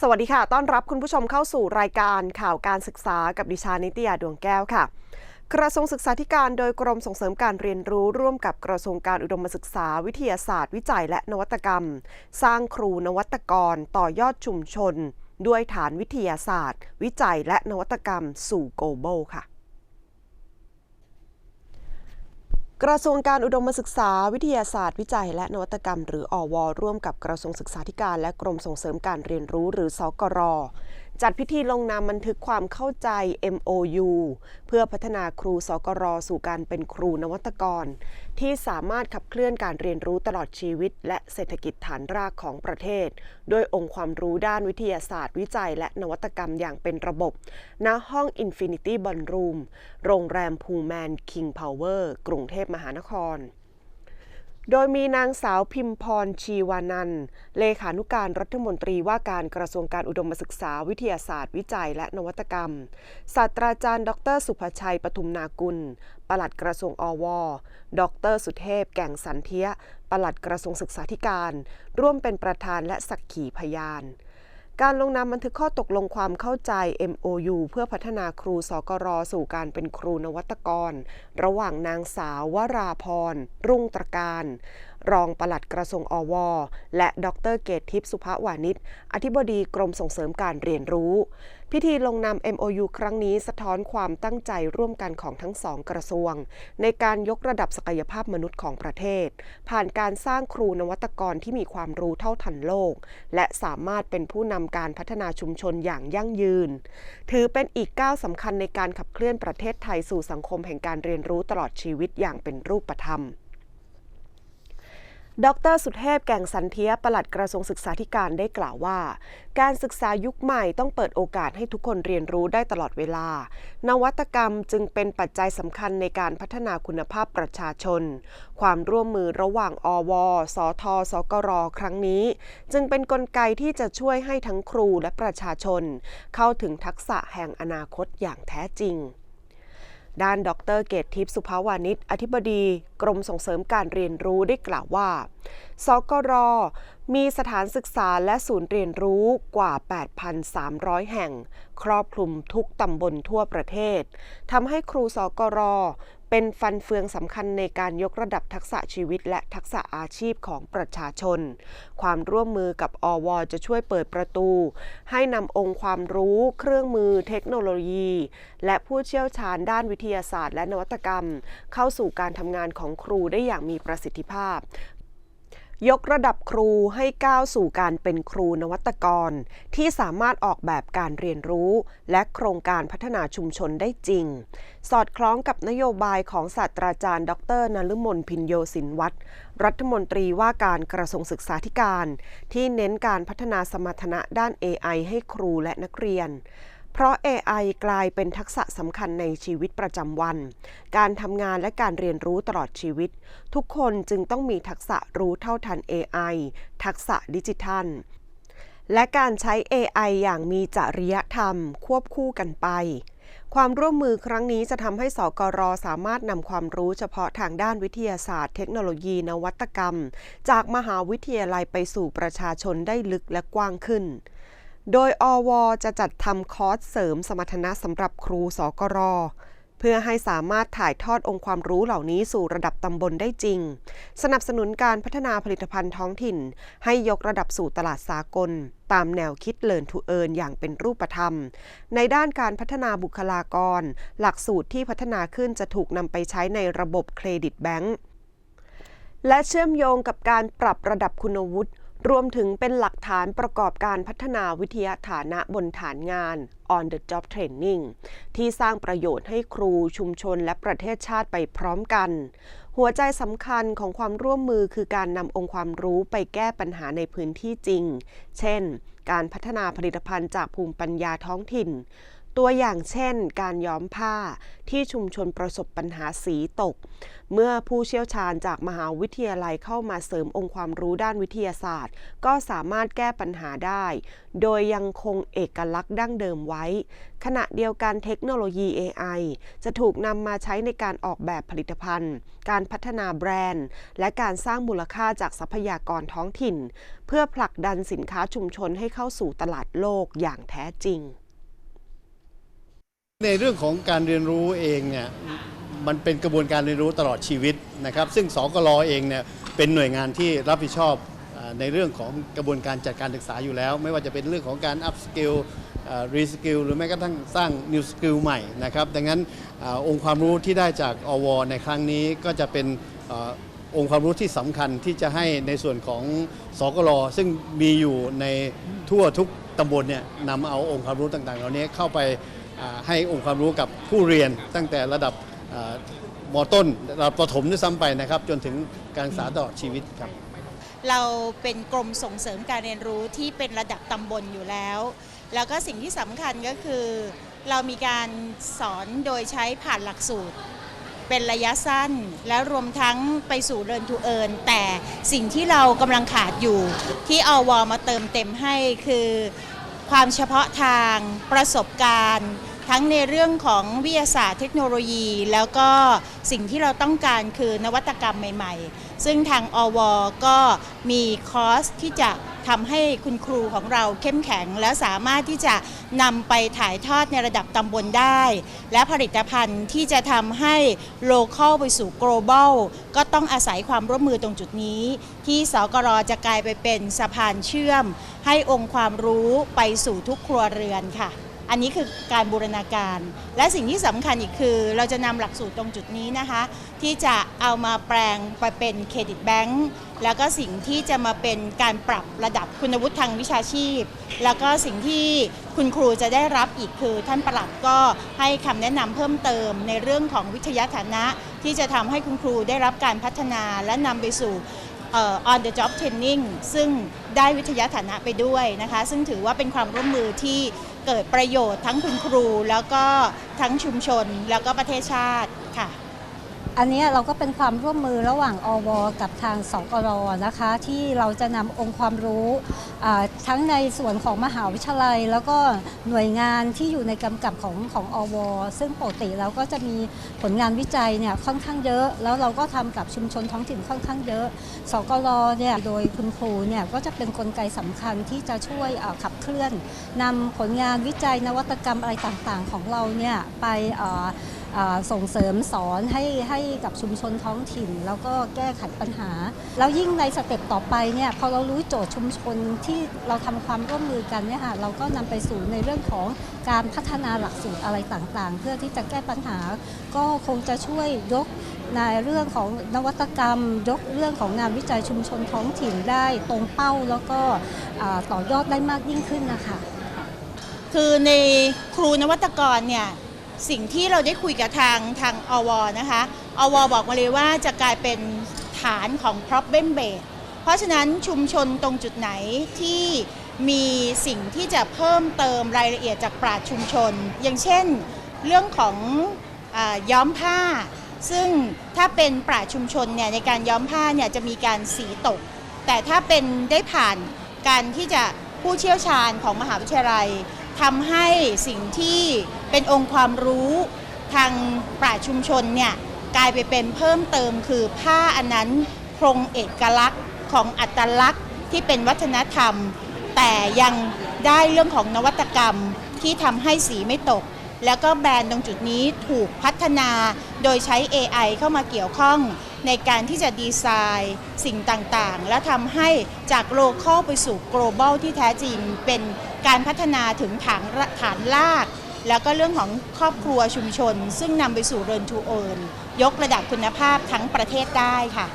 สวัสดีค่ะ ต้อนรับคุณผู้ชมเข้าสู่รายการข่าวการศึกษากับดิฉันนิตยาดวงแก้วค่ะ กระทรวงศึกษาธิการโดยกรมส่งเสริมการเรียนรู้ร่วมกับกระทรวงการอุดมศึกษา วิทยาศาสตร์ วิจัยและนวัตกรรม สร้างครูนวัตกร ต่อยอดชุมชน ด้วยฐานวิทยาศาสตร์ วิจัยและนวัตกรรมสู่โกลบอลค่ะ กระทรวงการอุดมศึกษาวิทยาศาสตร์ วิจัย และนวัตกรรม หรืออวร่วมกับกระทรวงศึกษาธิการและกรมส่งเสริมการเรียนรู้หรือสกร จัดพิธีลงนามบันทึกความเข้าใจ MOU เพื่อพัฒนาครูสกรสู่การเป็นครูนวัตกร ที่สามารถขับเคลื่อนการเรียนรู้ตลอดชีวิต และเศรษฐกิจฐานรากของประเทศ ด้วยองค์ความรู้ด้านวิทยาศาสตร์ วิจัย และนวัตกรรมอย่างเป็นระบบ ณ ห้อง Infinity Ballroom โรงแรมพูแมน King Power กรุงเทพมหานคร โดยมีนางสาวพิมพรชีวานันท์เลขานุการรัฐมนตรีว่าการกระทรวงการอุดมศึกษาวิทยาศาสตร์ วิจัยและนวัตกรรม ศาสตราจารย์ ดร สุภชัยปทุมนากุล ปลัดกระทรวงอว ดร สุเทพ แก่งสันเทีย ปลัดกระทรวงศึกษาธิการ ร่วมเป็นประธานและสักขีพยาน การลงนามบันทึกข้อตกลงความเข้าใจ MOU เพื่อพัฒนาครูสกรสู่การเป็นครูนวัตกร ระหว่างนางสาววราพร รุ่งตระการ รองปลัดกระทรวงอว และดรเกตทิพย์สุภวานิชอธิบดีกรมส่งเสริมการเรียนรู้ พิธีลงนาม MOU ครั้งนี้สะท้อนความตั้งใจร่วมกันของทั้งสองกระทรวง ในการยกระดับศักยภาพมนุษย์ของประเทศ ผ่านการสร้างครูนวัตกรที่มีความรู้เท่าทันโลก และสามารถเป็นผู้นำการพัฒนาชุมชนอย่างยั่งยืน ถือเป็นอีกก้าวสำคัญในการขับเคลื่อนประเทศไทยสู่สังคมแห่งการเรียนรู้ตลอดชีวิตอย่างเป็นรูปธรรม ดรสุเทพแก่งสันเทียปลัดกระทรวงศึกษาธิการได้กล่าวว่า การศึกษายุคใหม่ต้องเปิดโอกาสให้ทุกคนเรียนรู้ได้ตลอดเวลา นวัตกรรมจึงเป็นปัจจัยสำคัญในการพัฒนาคุณภาพประชาชน ความร่วมมือระหว่างอว สท สกร ครั้งนี้ จึงเป็นนกลไกที่จะช่วยให้ทั้งครูและประชาชน เข้าถึงทักษะแห่งอนาคตอย่างแท้จริง ด้านดรเกตทิพย์สุภาวานิชอธิบดีกรมส่งเสริมการเรียนรู้ได้กล่าวว่า สกร มีสถานศึกษาและศูนย์เรียนรู้กว่า 8,300 แห่ง ครอบคลุมทุกตำบลทั่วประเทศทำให้ครูสกร เป็นฟันเฟืองสำคัญในการยกระดับทักษะชีวิตและทักษะอาชีพของประชาชน ความร่วมมือกับอวจะช่วยเปิดประตู ให้นำองค์ความรู้ เครื่องมือ เทคโนโลยี และผู้เชี่ยวชาญด้านวิทยาศาสตร์ และนวัตกรรม เข้าสู่การทำงานของครูได้อย่างมีประสิทธิภาพ ยกระดับครูให้ก้าวสู่การเป็นครูนวัตกร ที่สามารถออกแบบการเรียนรู้ และโครงการพัฒนาชุมชนได้จริง สอดคล้องกับนโยบายของศาสตราจารย์ ดรนฤมลพินโยสินวัตรรัฐมนตรีว่าการกระทรวงศึกษาธิการ ที่เน้นการพัฒนาสมรรถนะด้าน AI ให้ครูและนักเรียน เพราะ AI กลายเป็นทักษะสำคัญในชีวิตประจำวัน การทำงานและการเรียนรู้ตลอดชีวิต ทุกคนจึงต้องมีทักษะรู้เท่าทัน AI ทักษะดิจิทัล และการใช้ AI อย่างมีจริยธรรม ควบคู่กันไปความร่วมมือครั้งนี้จะทำให้สกรสามารถนำความรู้เฉพาะทางด้านวิทยาศาสตร์ เทคโนโลยีนวัตกรรม จากมหาวิทยาลัยไปสู่ประชาชนได้ลึกและกว้างขึ้น โดยอว จะจัดทำคอร์สเสริมสมรรถนะสำหรับครูสกรเพื่อให้สามารถถ่ายทอดองค์ความรู้เหล่านี้สู่ระดับตำบลได้จริง สนับสนุนการพัฒนาผลิตภัณฑ์ท้องถิ่น ให้ยกระดับสู่ตลาดสากล ตามแนวคิด Learn to Earn อย่างเป็นรูปธรรม ในด้านการพัฒนาบุคลากร หลักสูตรที่พัฒนาขึ้นจะถูกนำไปใช้ในระบบเครดิตแบงก์และเชื่อมโยงกับการปรับระดับคุณวุฒิ รวมถึงเป็นหลักฐานประกอบการพัฒนาวิทยาฐานะบนฐานงาน on the job training ที่สร้างประโยชน์ให้ครูชุมชนและประเทศชาติไปพร้อมกัน หัวใจสำคัญของความร่วมมือคือการนำองค์ความรู้ไปแก้ปัญหาในพื้นที่จริง เช่น การพัฒนาผลิตภัณฑ์จากภูมิปัญญาท้องถิ่น ตัวอย่างเช่น การย้อมผ้าที่ชุมชนประสบปัญหาสีตก เมื่อผู้เชี่ยวชาญจากมหาวิทยาลัยเข้ามาเสริมองค์ความรู้ด้านวิทยาศาสตร์ ก็สามารถแก้ปัญหาได้ โดยยังคงเอกลักษณ์ดั้งเดิมไว้ ขณะเดียวกันเทคโนโลยี AI จะถูกนำมาใช้ในการออกแบบผลิตภัณฑ์ การพัฒนาแบรนด์ และการสร้างมูลค่าจากทรัพยากรท้องถิ่น เพื่อผลักดันสินค้าชุมชนให้เข้าสู่ตลาดโลกอย่างแท้จริง ในเรื่องของการเรียนรู้เองเนี่ยมันเป็นกระบวนการเรียนรู้ตลอดชีวิตนะครับ ซึ่งสกลเองเนี่ยเป็นหน่วยงานที่รับผิดชอบในเรื่องของกระบวนการจัดการศึกษาอยู่แล้ว ไม่ว่าจะเป็นเรื่องของการ up skill รีสกิลหรือแม้กระทั่งสร้าง new skill ใหม่นะครับดังนั้นอองค์ความรู้ที่ได้จากอวในครั้งนี้ก็จะเป็นอองค์ความรู้ที่สำคัญที่จะให้ในส่วนของสกลซึ่งมีอยู่ในทั่วทุกตำบลเนี่ยนำเอาองค์ความรู้ต่างๆ เหล่านี้เข้าไป ให้องค์ความรู้กับผู้เรียนตั้งแต่ระดับมต้นระดับประถมด้วยซ้ำไปนะครับ จนถึงการศึกษาตลอดชีวิตครับ เราเป็นกรมส่งเสริมการเรียนรู้ที่เป็นระดับตำบลอยู่แล้ว แล้วก็สิ่งที่สำคัญก็คือ เรามีการสอนโดยใช้ผ่านหลักสูตร เป็นระยะสั้น แล้วรวมทั้งไปสู่เรินทูเอินแต่สิ่งที่เรากำลังขาดอยู่ ที่อวมาเติมเต็มให้คือความเฉพาะทางประสบการณ์ ทั้งในเรื่องของวิทยาศาสตร์เทคโนโลยี แล้วก็สิ่งที่เราต้องการคือนวัตกรรมใหม่ ๆ ซึ่งทางอวก็มีคอร์สที่จะทำให้คุณครูของเราเข้มแข็ง และสามารถที่จะนำไปถ่ายทอดในระดับตำบลได้ และผลิตภัณฑ์ที่จะทำให้โลเคอลไปสู่ global ก็ต้องอาศัยความร่วมมือตรงจุดนี้ ที่สกรจะกลายไปเป็นสะพานเชื่อม ให้องค์ความรู้ไปสู่ทุกครัวเรือนค่ะ อันนี้คือการบูรณาการ และสิ่งที่สำคัญอีกคือ เราจะนำหลักสูตรตรงจุดนี้นะคะ ที่จะเอามาแปลงไปเป็นเครดิตแบงก์แล้วก็สิ่งที่จะมาเป็นการปรับระดับคุณวุฒิทางวิชาชีพ แล้วก็สิ่งที่คุณครูจะได้รับอีกคือ ท่านประหลัดก็ให้คำแนะนำเพิ่มเติมในเรื่องของวิทยาฐานะ ที่จะทำให้คุณครูได้รับการพัฒนาและนำไปสู่ on the job training ซึ่งได้วิทยาฐานะไปด้วยนะคะ ซึ่งถือว่าเป็นความร่วมมือที่ เกิดประโยชน์ทั้งคุณครู แล้วก็ทั้งชุมชน แล้วก็ประเทศชาติ อันนี้เราก็เป็นความร่วมมือระหว่างอวกับทางสกรนะคะที่เราจะนำองค์ความรู้ทั้งในส่วนของมหาวิทยาลัย แล้วก็หน่วยงานที่อยู่ในกำกับของของอวซึ่งปกติเราก็จะมีผลงานวิจัยเนี่ยค่อนข้างเยอะ แล้วเราก็ทำกับชุมชนท้องถิ่นค่อนข้างเยอะ สกรเนี่ยโดยคุณครูเนี่ยก็จะเป็นนกลไกสำคัญที่จะช่วยขับเคลื่อนนำผลงานวิจัยนวัตกรรมอะไรต่างๆ ของเราเนี่ยไป ส่งเสริมสอนให้ให้กับชุมชนท้องถิ่น แล้วก็แก้ไขปัญหา แล้วยิ่งในสเต็ปต่อไปเนี่ยพอเรารู้โจทย์ชุมชนที่เราทำความร่วมมือกันเนี่ยค่ะเราก็นำไปสู่ในเรื่องของการพัฒนาหลักสูตรอะไรต่างๆ เพื่อที่จะแก้ปัญหา ก็คงจะช่วยยกในเรื่องของนวัตกรรม ยกเรื่องของงานวิจัยชุมชนท้องถิ่นได้ตรงเป้าแล้วก็ต่อยอดได้มากยิ่งขึ้นนะคะคือในครูนวัตกรเนี่ย สิ่งที่เราได้คุยกับทางทางอวนะคะอวบอกมาเลยว่าจะกลายเป็นฐานของ problem base เพราะฉะนั้นชุมชนตรงจุดไหนที่มีสิ่งที่จะเพิ่มเติมรายละเอียดจากปราชชุมชน อย่างเช่น เรื่องของอย้อมผ้า ซึ่งถ้าเป็นปราชชุมชนเนี่ยในการย้อมผ้าเนี่ยจะมีการสีตก แต่ถ้าเป็นได้ผ่านการที่จะผู้เชี่ยวชาญของมหาวิทยาลัยทำให้สิ่งที่ เป็นองค์ความรู้ทางปราชุมชนเนี่ยกลายไปเป็นเพิ่มเติมคือผ้าอันนั้นโครงเอกลักษณ์ของอัตลักษณ์ที่เป็นวัฒนธรรม แต่ยังได้เรื่องของนวัตกรรมที่ทำให้สีไม่ตก แล้วก็แบรนด์ตรงจุดนี้ถูกพัฒนาโดยใช้ AI เข้ามาเกี่ยวข้องในการที่จะดีไซน์สิ่งต่างๆ และทำให้จากโลคอลไปสู่ global ที่แท้จริง เป็นการพัฒนาถึงฐานฐานลาก แล้วก็เรื่องของครอบครัวชุมชน ซึ่งนำไปสู่ Learn to Own ยกระดับคุณภาพทั้งประเทศได้ค่ะ